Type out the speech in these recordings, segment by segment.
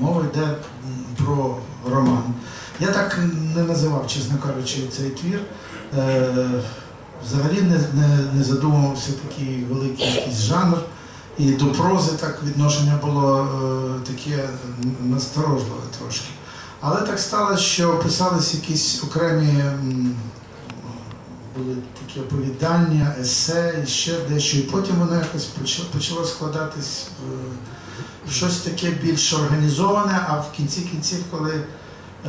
Мова йде про роман. Я так не називав, чесно кажучи, цей твір. Е, Взагалі не, не, не задумувався такий великий якийсь жанр. І до прози так відношення було е, таке насторожливе трошки. Але так сталося, що писались якісь окремі були такі оповідання, есе і ще дещо. І потім воно якось почало, складатись в щось таке більш організоване, а в кінці кінців, коли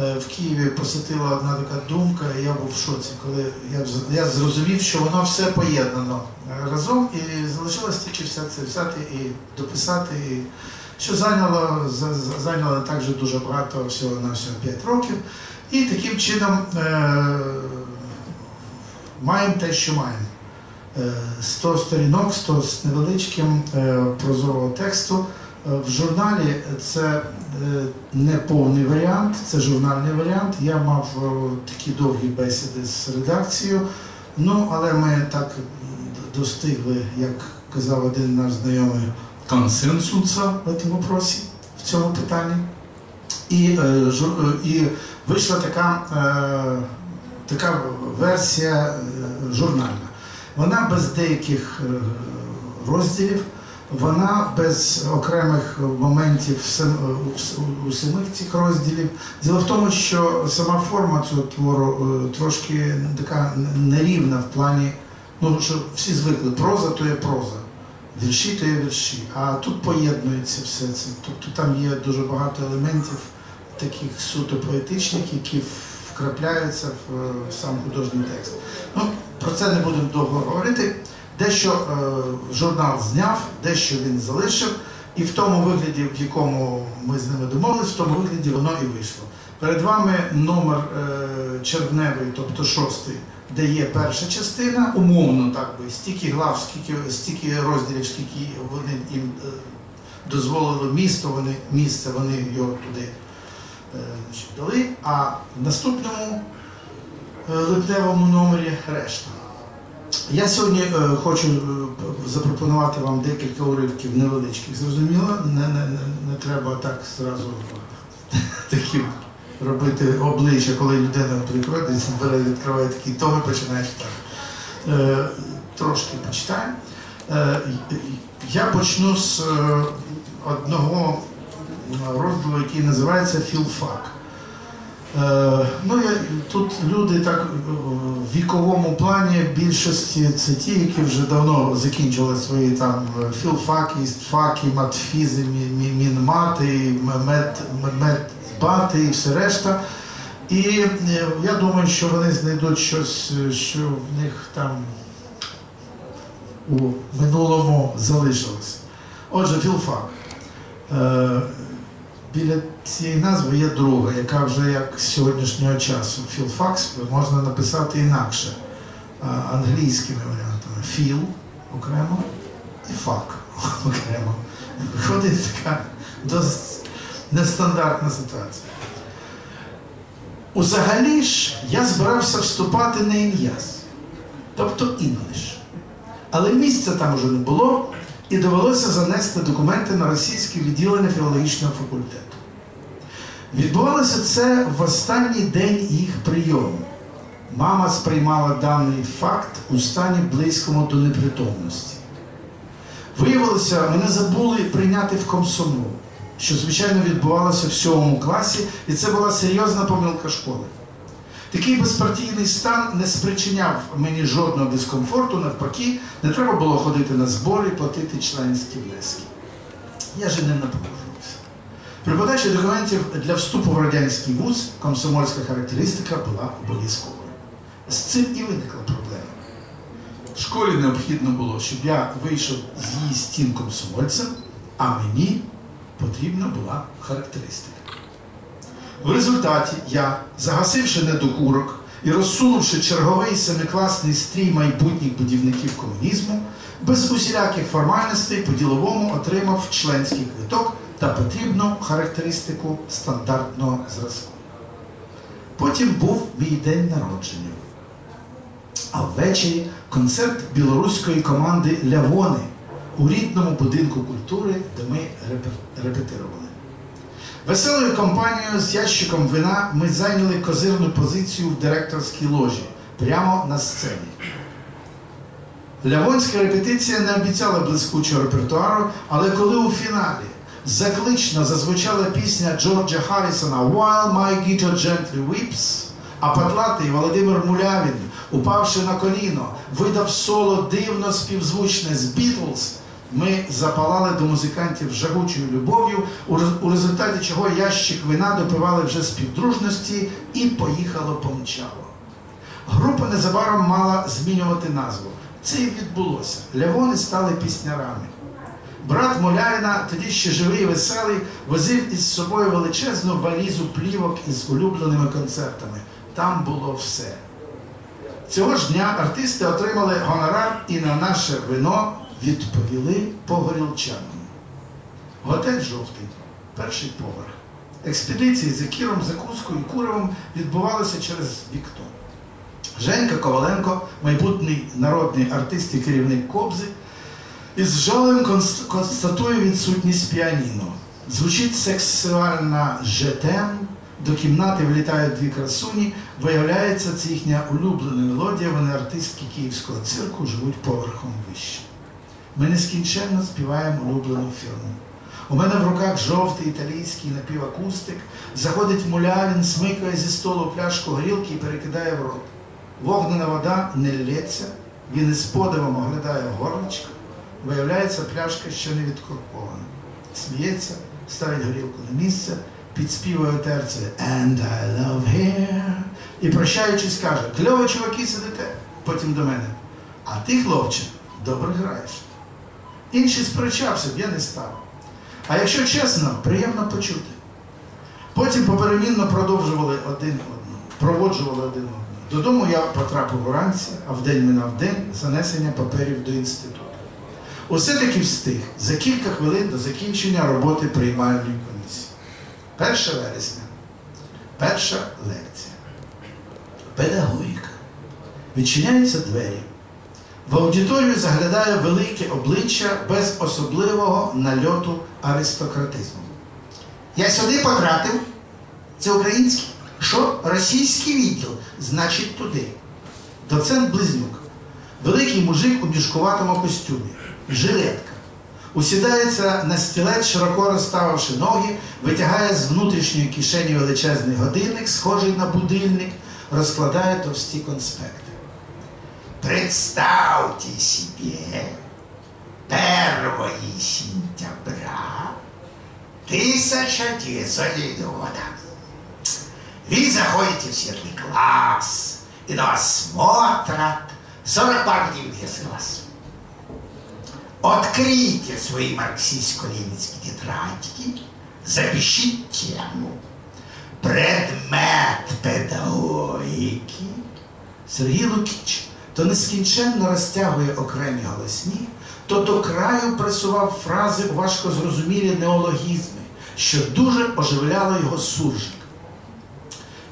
е, в Києві посетила одна така думка, я був в шоці, коли я, я зрозумів, що воно все поєднано е, разом, і залишилось тільки все це взяти і дописати. І, що зайняло, за- за- зайняло також дуже багато всього на всього 5 років. І таким чином е, маємо те, що маємо. Е, 100 сторінок, 100 з невеличким е, прозорого тексту. В журналі це е, не повний варіант, це журнальний варіант. Я мав е, такі довгі бесіди з редакцією. Ну, але ми так достигли, як казав один наш знайомий, консенсуса в цьому вопросі, в цьому питанні. І, е, і вийшла така, така версія журнальна. Вона без деяких розділів, вона без окремих моментів у вс- самих цих розділів. Діло в тому, що сама форма цього твору е, трошки така нерівна в плані, ну що всі звикли, проза то є проза. Вірші то є вірші, а тут поєднується все це. Тобто там є дуже багато елементів таких суто поетичних, які вкрапляються в, е, сам художній текст. Ну, про це не будемо довго говорити. Дещо е, журнал зняв, дещо він залишив, і в тому вигляді, в якому ми з ними домовились, в тому вигляді воно і вийшло. Перед вами номер е, червневий, тобто шостий, де є перша частина, умовно так би, стільки глав, скільки, стільки розділів, скільки вони їм е, дозволило місто, вони, місце, вони його туди значить, дали. А в наступному липневому номері решта. Я сьогодні е, хочу е, запропонувати вам декілька уривків невеличких. Зрозуміло, не, не, не, треба так зразу такі робити обличчя, коли людина приходить, бере, відкриває такий том і починає читати. Е, трошки й- я почну з одного розділу, який називається Філфак. Е, ну, я, тут люди так е, в віковому плані більшості це ті, які вже давно закінчили свої там е, філфаки, істфаки, матфізи, мі- мі- мінмати, мед, медбати і все решта. І я думаю, що вони знайдуть щось, що в них там у минулому залишилось. Отже, філфак. Біля цієї назви є друга, яка вже як з сьогоднішнього часу. Філфакс можна написати інакше, англійськими варіантами. Філ окремо і фак окремо. Виходить така досить нестандартна ситуація. Узагалі ж я збирався вступати на ім'яз, тобто інглиш. Але місця там уже не було, і довелося занести документи на російське відділення філологічного факультету. Відбувалося це в останній день їх прийому. Мама сприймала даний факт у стані близькому до непритомності. Виявилося, мене забули прийняти в комсомол, що, звичайно, відбувалося в сьомому класі, і це була серйозна помилка школи. Такий безпартійний стан не спричиняв мені жодного дискомфорту, навпаки, не треба було ходити на збори, платити членські внески. Я же ним не погоджувався. При подачі документів для вступу в радянський вуз комсомольська характеристика була обов'язковою. З цим і виникла проблема. Школі необхідно було, щоб я вийшов з її стін комсомольцем, а мені потрібна була характеристика. В результаті я, загасивши недокурок і розсунувши черговий семикласний стрій майбутніх будівників комунізму, без усіляких формальностей по-діловому отримав членський квиток та потрібну характеристику стандартного зразку. Потім був мій день народження. А ввечері концерт білоруської команди Лявони у рідному будинку культури, де ми репетирували. Веселою компанією з ящиком вина ми зайняли козирну позицію в директорській ложі прямо на сцені. Лявонська репетиція не обіцяла блискучого репертуару, але коли у фіналі заклично зазвучала пісня Джорджа Харрісона While my guitar gently weeps, а патлатий Володимир Мулявін, упавши на коліно, видав соло дивно співзвучне з Бітлз, ми запалали до музикантів жагучою любов'ю, у результаті чого ящик вина допивали вже співдружності і поїхало помчало. Група незабаром мала змінювати назву. Це і відбулося. Лявони стали піснярами. Брат Моляріна, тоді ще живий і веселий, возив із собою величезну валізу плівок із улюбленими концертами. Там було все. Цього ж дня артисти отримали гонорар і на наше вино відповіли по горілчанам. Готель жовтий, перший поверх. Експедиції за кіром, закускою і куривом відбувалися через вікно. Женька Коваленко, майбутній народний артист і керівник Кобзи, із жалем констатує відсутність піаніно. Звучить сексуальна жетем, до кімнати влітають дві красуні, виявляється, це їхня улюблена мелодія, вони артистки київського цирку живуть поверхом вище. Ми нескінченно співаємо улюблену фірму. У мене в руках жовтий італійський напівакустик, заходить мулявін, смикає зі столу пляшку горілки і перекидає в рот. Вогнена вода не лється, він із подивом оглядає горличко, виявляється, пляшка ще не відкоркована. Сміється, ставить горілку на місце, підспівує терці And I love here. І прощаючись, каже, кльово, чуваки, сидите, потім до мене. А ти, хлопче, добре граєш. Інший сперечався я не став. А якщо чесно, приємно почути. Потім поперемінно продовжували один одного, проводжували один одного. Додому я потрапив вранці, а вдень минав день занесення паперів до інституту. Усе таки встиг за кілька хвилин до закінчення роботи приймальної комісії. 1 вересня. Перша лекція. Педагогіка. Відчиняються двері. В аудиторію заглядає велике обличчя без особливого нальоту аристократизму. Я сюди потратив. Це український. Що? Російський відділ. Значить, туди. Доцент Близнюк. Великий мужик у мішкуватому костюмі. Жилетка. Усідається на стілець, широко розставивши ноги, витягає з внутрішньої кишені величезний годинник, схожий на будильник, розкладає товсті конспекти. Представьте себе 1 сентября 1909 года. Вы заходите в светлый класс, и на вас смотрят 40 пар глаз. Открийте свои марксистско-ленинские тетрадки, запишите тему. Предмет педагогіки. Сергій Лукіч то нескінченно розтягує окремі голосні, то до краю пресував фрази у важкозрозумілі неологізми, що дуже оживляло його суржик.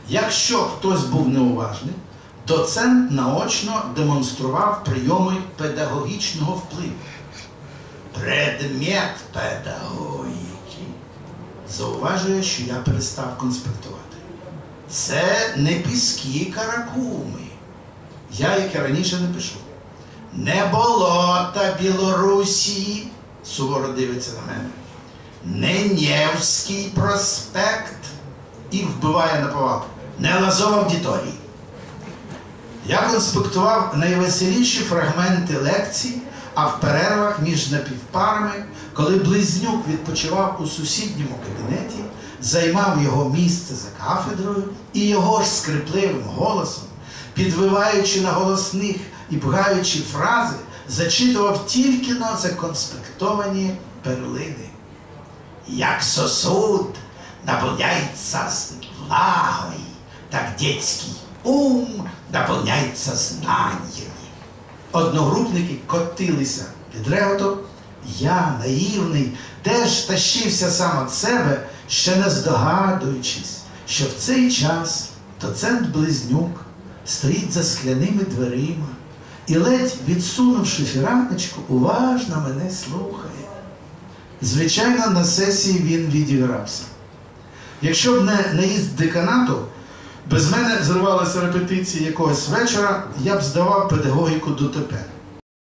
Якщо хтось був неуважний, доцент наочно демонстрував прийоми педагогічного впливу. Предмет педагогіки зауважує, що я перестав конспектувати. Це не піски каракуми. Я, як і раніше, не пишу. Не болота Білорусі, суворо дивиться на мене. Не Нєвський проспект і вбиває на повал. Не Лазов аудиторії. Я конспектував найвеселіші фрагменти лекцій, а в перервах між напівпарами, коли близнюк відпочивав у сусідньому кабінеті, займав його місце за кафедрою і його ж скрипливим голосом, підвиваючи на голосних і пгаючи фрази, зачитував тільки на законспектовані перлини. Як сосуд наполняється з влагою, так детський ум наповняється знаннями. Одногрупники котилися від реготу. Я, наївний, теж тащився сам від себе, ще не здогадуючись, що в цей час доцент Близнюк стоїть за скляними дверима і, ледь відсунувши фіраночку, уважно мене слухає. Звичайно, на сесії він відігрався. Якщо б не наїзд деканату, без мене зривалися репетиції якогось вечора, я б здавав педагогіку дотепер.